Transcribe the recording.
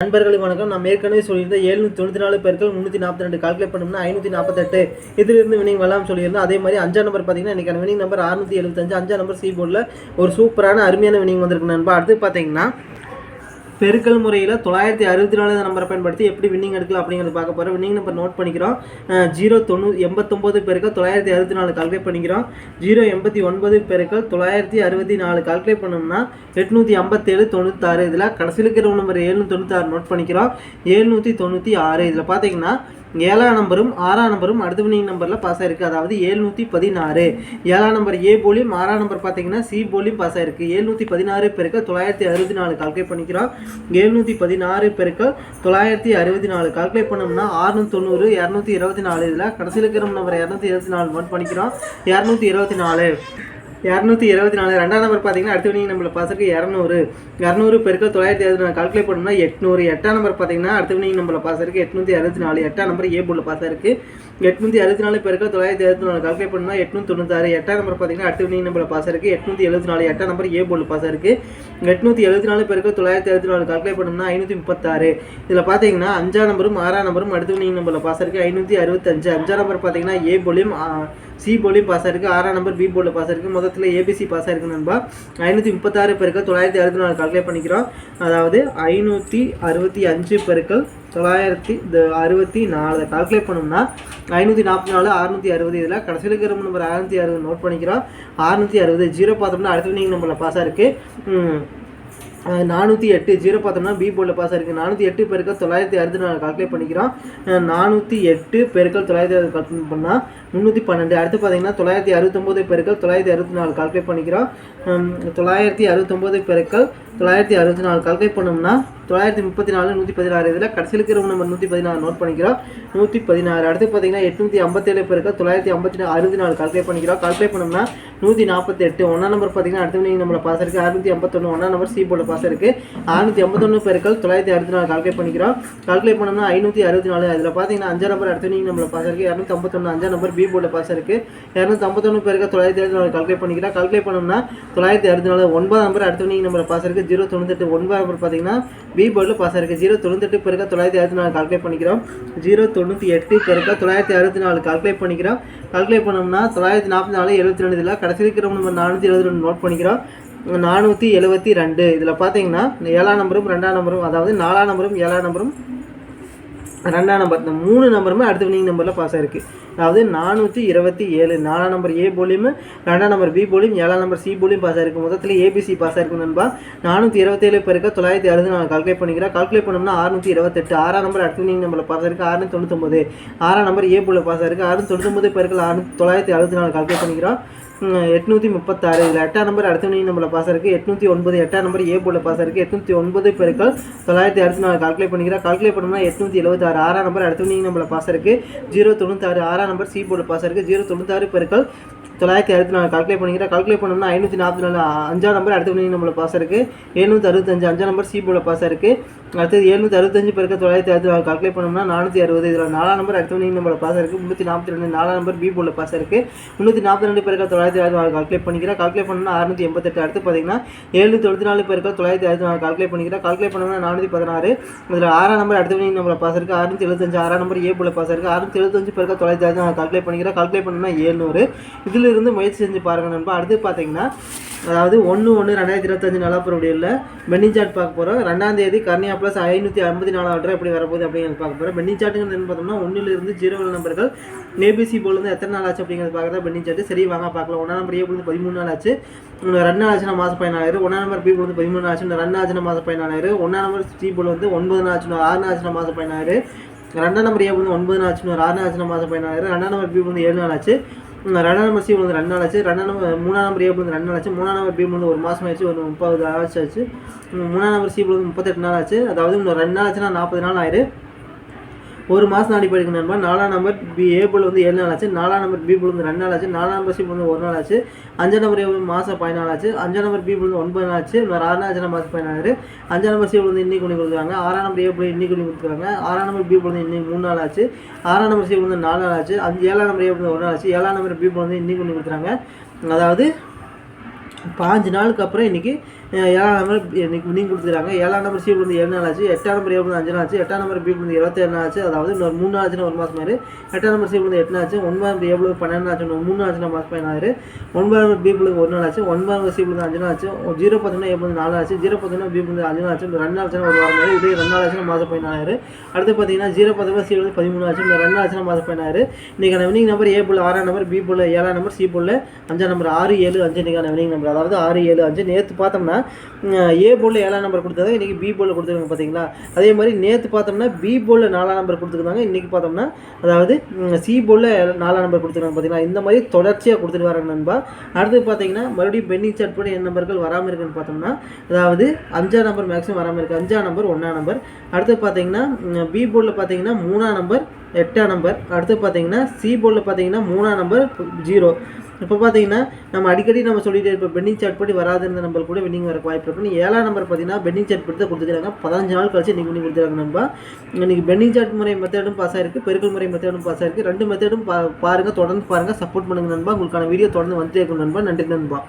நண்பர்களை வணக்கம். நான் ஏற்கனவே சொல்லியிருந்த எழுநூற்றி தொண்ணூற்றி நாலு பேருக்கு முந்நூற்றி நாற்பத்தி ரெண்டு கால்குலேட் பண்ணோம்னா ஐநூற்றி நாற்பத்தெட்டு இதிலிருந்து வினிங் வரலாம் சொல்லியிருந்தோம். அதே மாதிரி அஞ்சாம் நம்பர் பார்த்தீங்கன்னா இன்றைக்கான வினிங் நம்பர் அறுநூற்றி எழுபத்தஞ்சு அஞ்சாம் நம்பர் சி போர்டில் ஒரு சூப்பரான அருமையான வினிங் வந்திருக்கு நண்பா. அடுத்து பார்த்தீங்கன்னா பெருக்கல் முறையில் தொள்ளாயிரத்தி அறுபத்தி நாலு நம்பரை பயன்படுத்தி எப்படி வின்னிங் எடுக்கலாம் அப்படிங்கிறத பார்க்க போகிறோம் வின்னிங் நம்பர் நோட் பண்ணிக்கிறோம். ஜீரோ தொண்ணூ எண்பத்தொம்போது பெருக்கள் தொள்ளாயிரத்தி அறுபத்தி நாலு கால்குலேட் பண்ணிக்கிறோம். ஜீரோ எண்பத்தி ஒன்பது பெருக்கள் தொள்ளாயிரத்தி அறுபத்தி நாலு கால்குலேட் பண்ணோம்னா எட்நூற்றி ஐம்பத்தேழு தொண்ணூத்தாறு. இதில் கடைசியில் இருக்கிற நம்பர் ஏழ்நூற்றி தொண்ணூத்தாறு நோட் பண்ணிக்கிறோம். ஏழ்நூற்றி தொண்ணூற்றி ஆறு. இதில் பார்த்தீங்கன்னா ஏழாம் நம்பரும் ஆறாம் நம்பரும் அடுத்த வினிங் நம்பரில் பாஸ் ஆயிருக்கு. அதாவது ஏழ்நூற்றி பதினாறு. ஏழாம் நம்பர் ஏ போலியும் ஆறாம் நம்பர் பார்த்தீங்கன்னா சி போலியும் பாஸ் ஆயிருக்கு. ஏழ்நூற்றி பதினாறு பெருக்க தொள்ளாயிரத்தி அறுபத்தி நாலு கால்குலேட் பண்ணிக்கிறோம். ஏழ்நூற்றி பதினாறு பெருக்க தொள்ளாயிரத்தி அறுபத்தி நாலு கால்குலேட் பண்ணோம்னா ஆறுநூற்றி தொண்ணூறு இரநூத்தி இருபத்தி நாலு. இதில் கடைசியில் இருக்கிற நம்பர் இரநூத்தி இருபத்தி நாலு நோட் பண்ணிக்கிறோம். இரநூத்தி இருபத்தி நாலு. இரநூத்தி இருபத்தி நாலு. ரெண்டாம் நம்பர் பார்த்தீங்கன்னா அடுத்த வினிங் நம்மள பாசருக்கு இரநூறு. இரநூறு பெருக்கள் தொள்ளாயிரத்தி அறுபது நாலு. கால்குலேட் பண்ணோம்னா எட்நூறு. எட்டாம் நம்பர் பார்த்தீங்கன்னா அடுத்த வினிங் பாஸ் இருக்குது எட்நூற்றி அறுபத்தி நாலு. எட்டாம் நம்பர் ஏ போல பாஸ் இருக்குது எட்நூற்றி அறுபத்தி நாலு பெருக்கள் தொள்ளாயிரத்தி அறுபத்தி நாலு. கால்குலேட் பண்ணால் எட்நூற்றி தொண்ணூத்தாறு. எட்டாம் நம்பர் பார்த்தீங்கன்னா அடுத்த வினிங் நம்மள பாஸ் இருக்குது எட்நூற்றி எழுபத்தி நாலு. எட்டாம் நம்பர் ஏ போல பாஸ் இருக்குது எட்நூற்றி எழுபத்தி நாலு பெருக்கள் தொள்ளாயிரத்தி அறுபத்தி நாலு. கால்குலேட் பண்ணோம்னா ஐநூற்றி முப்பத்தாறு. இதில் பார்த்தீங்கன்னா அஞ்சாம் நம்பரும் ஆறாம் நம்பரும் அடுத்த வினிங் நம்மள பாஸ் இருக்குது ஐநூற்றி அறுபத்தஞ்சு. அஞ்சாம் நம்பர் பார்த்தீங்கன்னா ஏ போலியும் சி போலியும் பாஸ் ஆயிருக்கு ஆறாம் நம்பர் பி போர்டில் பாஸ் ஆயிருக்கு மொத்தத்தில் ஏபிசி பாஸ் ஆயிருக்கு நண்பா. ஐநூற்றி முப்பத்தாறு பெருக்கள் தொள்ளாயிரத்தி அறுபத்தி நாலு கால்குலேட் பண்ணிக்கிறோம். அதாவது ஐநூற்றி அறுபத்தி அஞ்சு பெருக்கள் தொள்ளாயிரத்தி இந்த அறுபத்தி நாலு கால்குலேட் பண்ணோம்னா ஐநூற்றி நாற்பத்தி நாலு அறுநூற்றி அறுபது இதில் கடைசியில் இருக்கிற நம்பர் அறுநூற்றி அறுபது நோட் பண்ணிக்கிறோம். அறுநூற்றி அறுபது ஜீரோ பார்த்தோம்னா அடுத்த நீங்கள் நம்மள பாஸ் ஆயிருக்கு நானூற்றி எட்டு. ஜீரோ பார்த்தோம்னா பி போர்டில் பாஸ் ஆயிருக்கு. நானூற்றி எட்டு பெருக்கள் தொள்ளாயிரத்தி அறுபத்தி நாலு கால்குலேட் பண்ணிக்கிறோம். நானூற்றி எட்டு பெருக்கள் தொள்ளாயிரத்தி அறுபது கால்குலேட் பண்ணால் முந்நூற்றி பன்னெண்டு. அடுத்து பார்த்தீங்கன்னா தொள்ளாயிரத்தி அறுபத்தொம்போது பெருக்கள் தொள்ளாயிரத்தி அறுபத்தி நாலு கால்குலேட் பண்ணிக்கிறோம். தொள்ளாயிரத்தி அறுபத்தொம்போது பெருக்கள் தொள்ளாயிரத்தி அறுபத்தி நாலு கால்குலேட் பண்ணோம்னா தொள்ளாயிரத்தி முப்பத்தி நாலு நூற்றி பதினாறு இதில் கடைசியில் இருக்கிற நம்ம நூற்றி பதினாறு நோட் பண்ணிக்கிறோம். நூற்றி பதினாறு அடுத்து பார்த்தீங்கன்னா எட்நூற்றி ஐம்பத்தேழு பேருக்கு தொள்ளாயிரத்தி ஐம்பத்தி நாலு அறுபத்தி நாலு கால்குலேட் பண்ணிக்கிறோம். கால்குலேட் பண்ணோம்னா நூற்றி நாற்பத்தெட்டு ஒன்றாம் நம்பர் பார்த்தீங்கன்னா அடுத்த நீங்கள் நம்மளை பாஸ் இருக்குது அறுநூற்றி ஐம்பத்தொன்று ஒன்றாம் நம்பர் சி போர்டில் பாஸ் இருக்குது அறுநூற்றி ஐம்பத்தொன்று பேருக்கு தொள்ளாயிரத்தி அறுபத்தி நாலு கால்குலேட் பண்ணிக்கிறோம். கால்குலேட் பண்ணோம்னா ஐநூற்றி அறுபத்தி நாலு. அதில் பார்த்தீங்கன்னா அஞ்சாம் நம்பர் அடுத்த நீங்கள் நம்மளை பாஸ் இருக்குது இரநூத்தி ஐம்பத்தொன்று அஞ்சாம் நம்பர் பி போர்டில் பாஸ் இருக்குது இரநூத்தி ஐம்பத்தொன்று பேருக்கு தொள்ளாயிரத்தி அறுபத்தி நாலு கால்குலேட் பண்ணிக்கிறோம். கால்குலேட் பண்ணோம்னா தொள்ளாயிரத்தி அறுபத்தி நாலு ஒன்பதாம் நம்பர் அடுத்த நீங்கள் நம்மளை பாஸ் இருக்குது ஜீரோ தொண்ணூத்தெட்டு ஒன்பதாம் நம்பர் பார்த்தீங்கன்னா பி போர்டில் பாஸ் இருக்குது ஜீரோ தொண்ணூத்தெட்டு பெருக்க தொள்ளாயிரத்தி அறுபத்தி நாலு கால்குலேட் பண்ணிக்கிறோம். ஜீரோ தொண்ணூற்றி எட்டு பெருக்க தொள்ளாயிரத்தி அறுபத்தி நாலு கால்குலேட் பண்ணிக்கிறோம். கால்குலேட் பண்ணோம்னா தொள்ளாயிரத்தி நாற்பத்தி நாலு எழுபத்தி ரெண்டு இதில் கடைசி இருக்கிற நம்ம நானூற்றி எழுபத்தி ரெண்டு நோட் பண்ணிக்கிறோம். நானூற்றி எழுபத்தி ரெண்டு. இதில் பார்த்தீங்கன்னா ஏழாம் நம்பரும் ரெண்டாம் நம்பரும் அதாவது நாலாம் நம்பரும் ஏழாம் நம்பரும் ரெண்டாம் நம்பர் இந்த மூணு நம்பருமே அடுத்த வினிங் நம்பரில் பாஸ் ஆயிருக்கு. அதாவது நானூற்றி இருபத்தி ஏழு நாலாம் நம்பர் ஏ போலியும் ரெண்டாம் நம்பர் பி போலியும் ஏழாம் நம்பர் சி போலியும் பாஸ் ஆயிருக்கு. மொத்தத்தில் ஏபிசி பாஸ் ஆயிருக்கு நண்பா. நானூற்றி இருபத்தேழு பேருக்கு தொள்ளாயிரத்தி அறுபது நான் கால்குலேட் பண்ணிக்கிறேன் கால்குலேட் பண்ணோம்னா அறுநூற்றி இருபத்தெட்டு. ஆறாம் நம்பர் அடுத்த வினிங் நம்பரில் பாஸ் ஆயிருக்கு. ஆறுநூற்றி தொண்ணூத்தொம்பது ஆறாம் நம்பர் ஏ போல பாஸ் ஆயிருக்கு. ஆறுநூற்றி தொண்ணூத்தொம்பது பேருக்கு ஆறு தொள்ளாயிரத்தி அறுபத்தி நாலு கால்குலேட் பண்ணிக்கிறோம். எட்நூற்றி முப்பத்தாறு. இதில் எட்டாம் நம்பர் அடுத்த வினிங் நம்பரில் பாஸ் இருக்குது எட்நூற்றி ஒன்பது எட்டாம் நம்பர் ஏ போல பாஸ் இருக்குது எட்நூற்றி ஒன்பது பெருக்கள் தொள்ளாயிரத்தி அறுபத்தி நாலு கால்குலேட் பண்ணிக்கிறேன் கால்குலேட் பண்ணோம்னா எட்நூற்றி எழுபத்தாறு ஆறாம் நம்பர் அடுத்த வினிங் நம்பரில் பாஸ் இருக்குது ஜீரோ தொண்ணூத்தாறு ஆறாம் நம்பர் சி போல பாஸ் இருக்குது ஜீரோ தொண்ணூத்தாறு பெருக்கள் தொள்ளாயிரத்தி அறுபத்தி நாலு கால்குலேட் பண்ணிக்கிறேன் கால்குலேட் பண்ணோம்னா ஐநூற்றி நாற்பத்தி நாலு அஞ்சாம் நம்பர் அடுத்த வினிங் நம்மளை பாஸ் இருக்குது எழுநூற்றி அறுபத்தஞ்சு அஞ்சாம் நம்பர் சி போல பாஸ் இருக்குது அடுத்தது எழுநூற்றி அறுபத்தஞ்சு பேருக்கு தொள்ளாயிரத்தி அறுபத்தி நாலு கால்குலேட் பண்ணோம்னா நானூற்றி அறுபது. இதில் நாலாம் நம்பர் அடுத்த வினிங் நம்மளை பாஸ் இருக்குது முந்நூற்றி நாற்பத்தி ரெண்டு நாலாம் நம்பர் பி போல பாஸ் இருக்குது முந்நூற்றி நாற்பத்தி ரெண்டு பேருக்கு தொள்ளாயிரத்தி அறுபத்தி நாலு கால்குலேட் பண்ணிக்கிறேன் கால்குலேட் பண்ணோம்னா அறுநூற்றி எண்பத்தெட்டு. அடுத்து பார்த்தீங்கன்னா எழுநூற்றி தொண்ணூற்றி நாலு பேருக்கு தொள்ளாயிரத்தி அறுபத்தி நாலு கால்குலேட் பண்ணிக்கிறேன் கால்குலேட் பண்ணோம்னா நானூற்றி பதினாறு. இதில் ஆறாம் நம்பர் அடுத்த மணி நம்மளை பாஸ் இருக்குது அறுநூற்றி எழுபத்தஞ்சு ஆறாம் நம்பர் ஏ போல பாஸ் இருக்குது அறுநூற்றி எழுபத்தஞ்சு பெருக்க தொள்ளாயிரத்தி அறுபத்தி நாலு கால்குலேட் பண்ணிக்கிறேன் கால்குலேட் பண்ணோம்னா ஏழ்நூறு இதில் இருந்து முயற்சி செஞ்சு பாருங்கள் நண்பா. அடுத்து பார்த்தீங்கன்னா அதாவது ஒன்று ஒன்று ரெண்டாயிரத்தி இருபத்தஞ்சு நலப்புறவுடையில் பென்னி சாட் பார்க்க போகிறோம் ரெண்டாம் தேதி கர்னியா ப்ளஸ் ஐநூற்றி ஐம்பத்தி நாலு ஆர்டர் எப்படி வரப்போகுது அப்படிங்கிறது பார்க்க போகிறோம் பெண்ணின் சாட்டுங்கிறது பார்த்தோம்னா ஒன்றிலிருந்து ஜீரோ நம்பர்கள் ஏபிசி போலேருந்து எத்தனை நாள் ஆச்சு அப்படிங்கிறது பார்க்குறதா பென்னி சாட்டு சரி வாங்க பார்க்கலாம். ஒன்றாம் நம்பர் ஏ போலேருந்து பதிமூணு நாள் ஆச்சு. ரெண்டு நாள் ஆச்சுன்னா மாதம் பதினாயிரம் ஒன்றாம் நம்பர் பி போலேருந்து பதிமூணு நாள் ஆச்சு. ரெண்டு ஆச்சுன்னா மாதம் பதினாயிரம் ஒன்றாம் நம்பர் சி போல் வந்து ஒன்பது நாள் ஆச்சுன்னா ஆறு நாள் ஆச்சுன்னா மாதம் பதினாயிரம் ரெண்டாம் நம்பர் ஏ வந்து ஒன்பது நாள் ஆச்சு. ஆறு நாள் ஆச்சுன்னா மாதம் பதினாயிரம் ரெண்டாம் நம்பர் பி வந்து ஏழு நாள் ஆச்சு. ரன் ரெண்டாம் நம்பர் சி வந்து ரெண்டு நாள் ஆச்சு. ரெண்டாம் நம்பர் மூணாம் நம்பர் ஏ வந்து ரெண்டு நாள் ஆச்சு. மூணாம் நம்பர் பி வந்து ஒரு மாதம் ஆயிடுச்சு. ஒரு முப்பது ஆச்சு ஆச்சு. மூணாம் நம்பர் சி வந்து முப்பத்தெட்டு நாள் ஆச்சு. அதாவது இன்னும் ரெண்டு நாள் ஆச்சுன்னா நாற்பது நாள் ஆயிடு ஒரு மாதம் அடிப்படைக்கு நண்பா நாலாம் நம்பர் பி ஏ போல் வந்து ஏழு நாள் ஆச்சு நாலாம் நம்பர் பி போல் வந்து ரெண்டு நாள் ஆச்சு நாலாம் நம்பர் சி போல் வந்து ஒரு நாள் ஆச்சு அஞ்சாம் நம்பர் ஏ மாதம் பதினாலு ஆச்சு அஞ்சாம் நம்பர் பி போல் வந்து ஒன்பது நாள் ஆச்சு இன்னொரு ஆறு நாள் மாதம் பதினாறு அஞ்சாம் நம்பர் சி போல் வந்து இன்னைக்கு கொண்டு கொடுக்குறாங்க ஆறாம் நம்பர் ஏ போல் இன்னைக்கு கொண்டு கொடுக்குறாங்க ஆறாம் நம்பர் பி போல் வந்து இன்னைக்கு மூணு நாள் ஆச்சு ஆறாம் நம்பர் சி போல் வந்து நாலு நாள் ஆச்சு அஞ்சு ஏழாம் நம்பர் ஏ போல் வந்து ஒரு நாள் ஆச்சு ஏழாம் நம்பர் பி போல் வந்து இன்னைக்கு கொண்டு கொடுக்குறாங்க அதாவது பாஞ்சு நாளுக்கு அப்புறம் இன்றைக்கி ஏழாம் நம்பர் இன்னைக்கு வினிங் கொடுத்துருக்காங்க. ஏழாம் நம்பர் சி வந்து ஏழு நாள் ஆச்சு எட்டாம் நம்பர் ஏ வந்து அஞ்சு நாள் ஆச்சு எட்டாம் நம்பர் பி வந்து இருபத்தேழு நாள் ஆச்சு அதாவது இன்னொரு மூணு ஆச்சுன்னு ஆச்சுன்னா ஒரு மாதம் ஆயிரு. எட்டாம் நம்பர் சி வந்து எட்டு நாள் ஆச்சு ஒன்பதாம் நம்பர் ஏழு பன்னெண்டு ஆச்சு இன்னொரு மூணு நாள் ஆச்சுன்னா மாதம் ஆயிரு ஒன்பதாம் நம்பர் பி வந்து ஒரு நாள் ஆச்சு ஒன்பதாம் நம்பர் சி வந்து அஞ்சு நாள் ஆச்சு ஜீரோ பார்த்தீங்கன்னா ஏ வந்து நாலு ஆச்சு ஜீரோ பார்த்தீங்கன்னா பி வந்து அஞ்சு நாள் ஆச்சு ரெண்டு ஆச்சுன்னா ஒரு வாரம் ஆயிரு. இதே ரெண்டு நாள் ஆச்சுன்னா மாதம் ஆயிரு அடுத்து பார்த்தீங்கன்னா ஜீரோ பார்த்தீங்கன்னா சி வந்து பதிமூணு ஆச்சு இந்த ரெண்டு ஆச்சுன்னா மாதம் ஆயிரு இன்னைக்கான வினிங் நம்பர் ஏ புள்ள ஆறாம் நம்பர் பி புள்ள ஏழாம் நம்பர் சி புள்ள அஞ்சாம் நம்பர் ஆறு ஏழு அஞ்சு இன்னைக்கான வினிங் நம்பர் அதாவது ஆறு ஏழு அஞ்சு நேற்று பார்த்தோம்னா உம், ஏ போலில் ஏழாம் நம்பர் கொடுத்தாங்க இன்றைக்கி பி போலில் கொடுத்துருக்காங்க பார்த்தீங்களா அதே மாதிரி நேற்று பார்த்தோம்னா பி போலில் நாலாம் நம்பர் கொடுத்துருக்காங்க இன்றைக்கி பார்த்தோம்னா அதாவது சி போலில் நாலாம் நம்பர் கொடுத்துருக்காங்க பார்த்தீங்களா இந்த மாதிரி தொடர்ச்சியாக கொடுத்துட்டு வராங்க நண்பா. அடுத்து பார்த்தீங்கன்னா மறுபடியும் பெண்டிங் சார்ட் பண்ணி என் நம்பர்கள் வராமல் இருக்குன்னு பார்த்தோம்னா அதாவது அஞ்சாம் நம்பர் மேக்ஸிமம் வராமல் இருக்குது அஞ்சாம் நம்பர் ஒன்றாம் நம்பர் அடுத்து பார்த்தீங்கன்னா பி போர்டில் பார்த்தீங்கன்னா மூணாம் நம்பர் எட்டாம் நம்பர் அடுத்து பார்த்தீங்கன்னா சி போர்டில் பார்த்தீங்கன்னா மூணாம் நம்பர் ஜீரோ இப்போ பார்த்தீங்கன்னா நம்ம அடிக்கடி நம்ம சொல்லிட்டு இப்போ பெண்டிங் சார்ட் படி வராத இருந்த நம்பர் கூட வின்னிங் வரக்கு வாய்ப்பு இருக்கும் ஏழாம் நம்பர் பார்த்தீங்கன்னா பெண்டிங் சார்ட் படி தான் கொடுத்துருக்காங்க. பதினஞ்சு நாள் கழிச்சு இன்னைக்கு வின்னிங் கொடுத்துருக்காங்க நண்பா இன்றைக்கி பெண்டிங் சார்ட் முறை மெத்தடும் பாஸ் ஆயிருக்கு பெருக்கல் முறை மெத்தடும் பாஸ் ஆயிருக்கு. ரெண்டு மெத்தடும் பா பாருங்கள் தொடர்ந்து பாருங்க சப்போர்ட் பண்ணுங்க நண்பா. உங்களுக்கான வீடியோ தொடர்ந்து வந்துட்டே இருக்கும் நண்பா. நன்றி நண்பா.